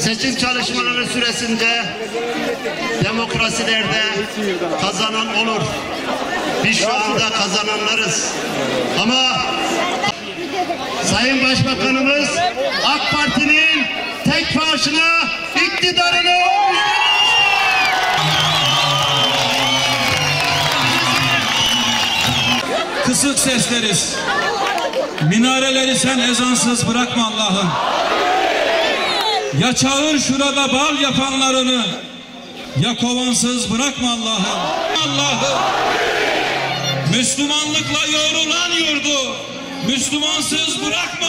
seçim çalışmaları süresince demokrasilerde kazanan olur. Biz şu anda kazananlarız. Ama Sayın Başbakanımız AK Parti'nin tek başına iktidarını Kısık sesleriz. Minareleri sen ezansız bırakma Allah'ım. Ya çağır şurada bal yapanlarını, ya kovansız bırakma Allah'ım. Allah'ım. Müslümanlıkla yoğrulan yurdu, Müslümansız bırakma.